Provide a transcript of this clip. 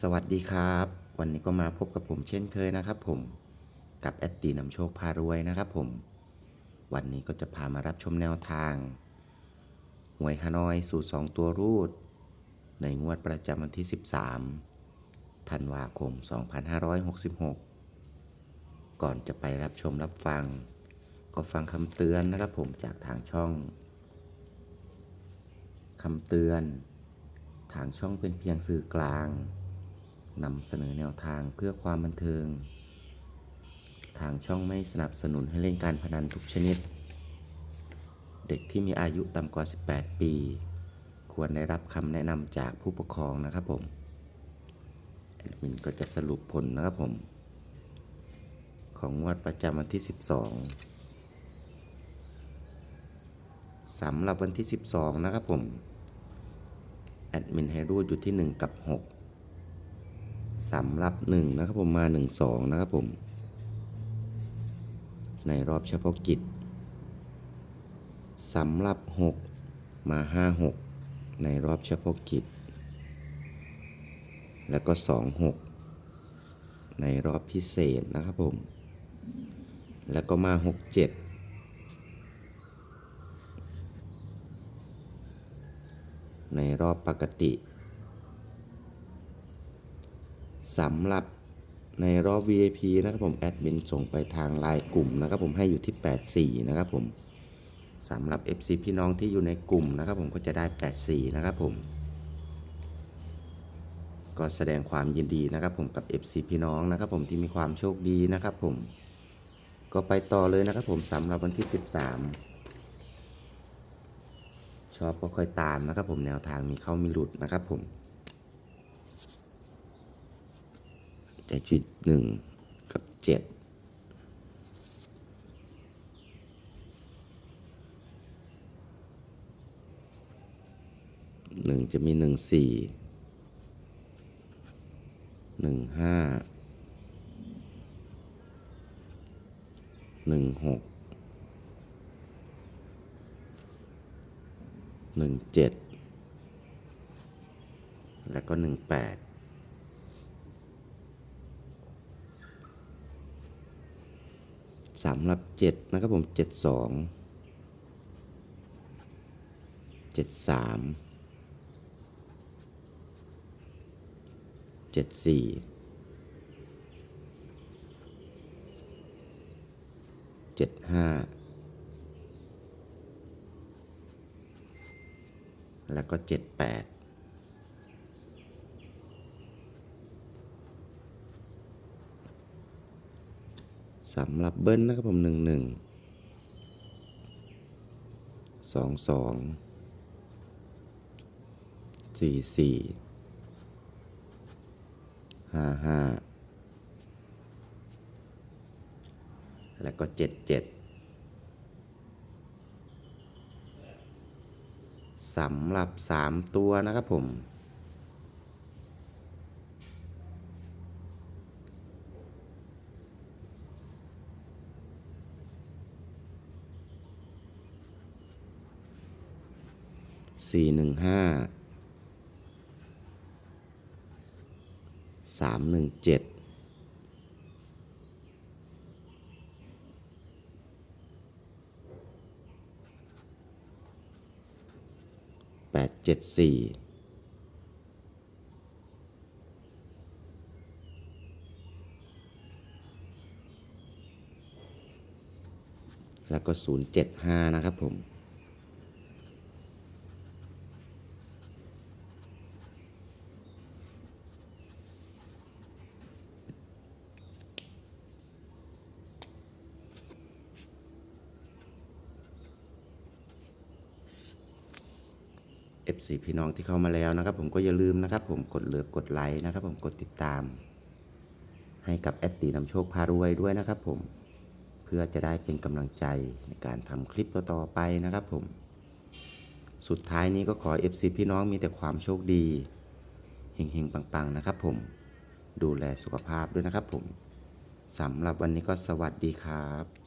สวัสดีครับ วันนี้ก็มาพบกับผมเช่นเคยนะครับผมกับแอดตีนำโชคพารวยนะครับผม วันนี้ก็จะพามารับชมแนวทาง หวยฮานอยสูตร 2 ตัวรูด ในงวดประจำวันที่ 13 ธันวาคม 2566 ก่อนจะไปรับชมรับฟัง ก็ฟังคำเตือนนะครับผมจากทางช่องคำเตือน ทางช่องเป็นเพียงสื่อกลาง นำเสนอแนวทางเพื่อความบันเทิง ทางช่องไม่สนับสนุนให้เล่นการพนันทุกชนิด เด็กที่มีอายุต่ำกว่า 18 ปี ควรได้รับคำแนะนำจากผู้ปกครองนะครับผมแอดมินก็จะสรุปผลนะครับผม ของงวดประจำวันที่ 12สำหรับวันที่ 12 นะครับผม แอดมินให้รูดอยู่ที่ 1 กับ 6 สำรับ 1 นะครับผมมา 1 2 นะครับผม ในรอบเฉพาะกิจสำหรับ 6 มา 5 6 ในรอบเฉพาะกิจ แล้วก็ 2 6 ในรอบพิเศษนะครับผม แล้วก็มา 6 7ในรอบปกติ สำหรับในรอบ VIP นะครับผมแอดมินส่งไปทางไลน์กลุ่มนะครับผมให้อยู่ที่ 84 นะครับผมสำหรับ FC พี่น้องที่อยู่ในกลุ่มนะครับผมก็จะได้ 84 นะครับผมก็แสดงความยินดีนะครับผมกับ FC พี่น้องนะครับผมที่มีความโชคดีนะครับผมก็ไปต่อเลยนะครับผมสำหรับวันที่ 13 ชอบก็ค่อยตามนะครับผมแนวทางมีเข้ามีหลุดนะครับผม แต่จุดหนึ่งกับเจ็ดหนึ่งจะมีหนึ่งสี่หนึ่งห้าหนึ่งหกหนึ่งเจ็ดแล้วก็หนึ่งแปด สำหรับเจ็ดนะครับผมเจ็ดสองเจ็ดสามเจ็ดสี่เจ็ดห้าแล้วก็78 สำหรับเบิ้ลนะครับผมหนึ่งหนึ่งสองสองสี่สี่ห้าห้าแล้วก็เจ็ดเจ็ดสำหรับสามตัวนะครับผม สี่หนึ่งห้าสามหนึ่งเจ็ดแปดเจ็ดสี่แล้วก็ศูนย์เจ็ดห้านะครับผม FC พี่น้องที่เข้ามาแล้วนะครับ ผมก็อย่าลืมนะครับ ผมกดเลือกดไลค์นะครับ ผมกดติดตาม ให้กับแอดตีนำโชคพารวยด้วยนะครับ ผมเพื่อจะได้เป็นกำลังใจในการทำคลิปต่อๆไปนะครับ ผม สุดท้ายนี้ก็ขอ FC พี่น้องมีแต่ความโชคดีเฮงๆปังๆนะครับ ผมดูแลสุขภาพด้วยนะครับ ผมสำหรับวันนี้ก็สวัสดีครับ